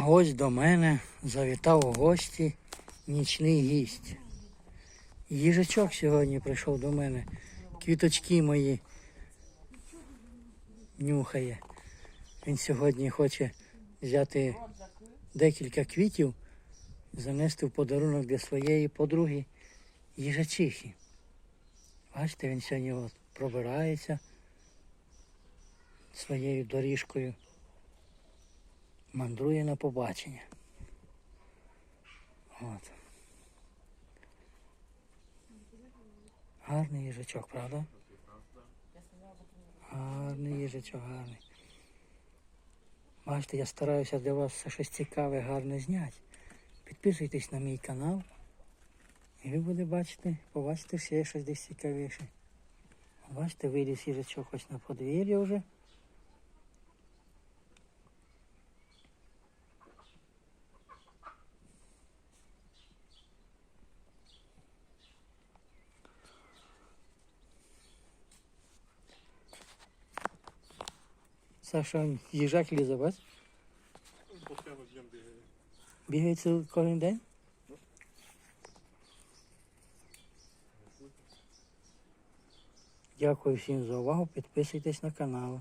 А ось до мене завітав у гості нічний гість. Їжачок сьогодні прийшов до мене. Квіточки мої нюхає. Він сьогодні хоче взяти декілька квітів, занести в подарунок для своєї подруги їжачихи. Бачите, він сьогодні от пробирається своєю доріжкою, мандрує на побачення. От. Гарний їжачок, правда? Гарний їжачок, гарний. Бачите, я стараюся для вас все щось цікаве, гарне зняти. Підписуйтесь на мій канал. І ви будете бачити, побачите ще щось десь цікавіше. Бачите, виліз їжачок ось на подвір'я вже. Саша, їжак лізе, вас? Постійно з ним бігає. Бігає цілий кожен день? Дякую всім за увагу. Підписуйтесь на канал.